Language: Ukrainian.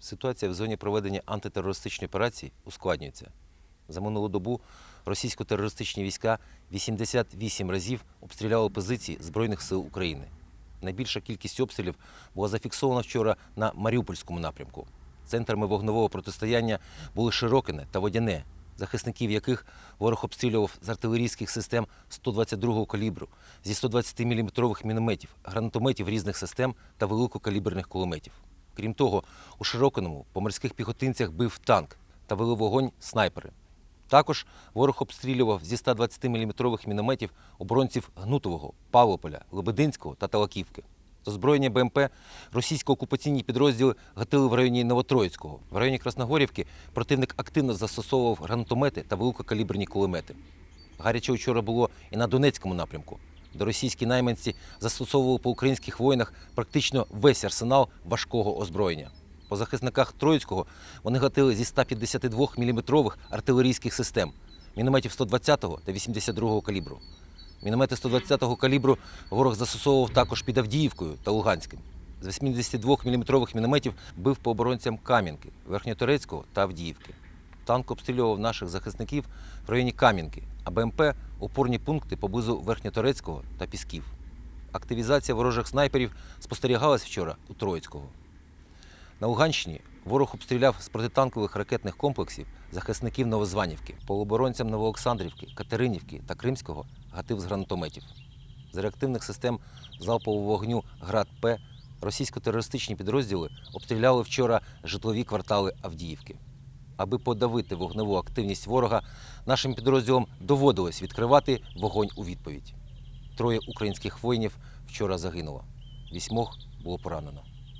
Ситуація в зоні проведення антитерористичної операції ускладнюється. За минулу добу російсько-терористичні війська 88 разів обстріляли позиції Збройних сил України. Найбільша кількість обстрілів була зафіксована вчора на Маріупольському напрямку. Центрами вогневого протистояння були Широкине та Водяне, захисників яких ворог обстрілював з артилерійських систем 122-го калібру, зі 120-мм мінометів, гранатометів різних систем та великокаліберних кулеметів. Крім того, у Широкиному по морських піхотинцях бив танк та вели вогонь снайпери. Також ворог обстрілював зі 120-мм мінометів оборонців Гнутового, Павлополя, Лебединського та Талаківки. З озброєння БМП російсько-окупаційні підрозділи гатили в районі Новотроїцького. В районі Красногорівки противник активно застосовував гранатомети та великокаліберні кулемети. Гаряче вчора було і на Донецькому напрямку, де російські найманці застосовували по українських воїнах практично весь арсенал важкого озброєння. По захисниках Троїцького вони гатили зі 152-мм артилерійських систем, мінометів 120-го та 82-го калібру. Міномети 120-го калібру ворог застосовував також під Авдіївкою та Луганським. З 82-мм мінометів бив по оборонцям Кам'янки, Верхньоторецького та Авдіївки. Танк обстрілював наших захисників в районі Кам'янки, а БМП опорні пункти поблизу Верхньоторецького та Пісків. Активізація ворожих снайперів спостерігалась вчора у Троїцького. На Луганщині ворог обстріляв з протитанкових ракетних комплексів захисників Новозванівки, полоборонцям Новоолександрівки, Катеринівки та Кримського гатив з гранатометів. З реактивних систем залпового вогню ГРАД-П російсько-терористичні підрозділи обстріляли вчора житлові квартали Авдіївки. Аби подавити вогневу активність ворога, нашим підрозділам доводилось відкривати вогонь у відповідь. Троє українських воїнів вчора загинуло. Вісьмох було поранено.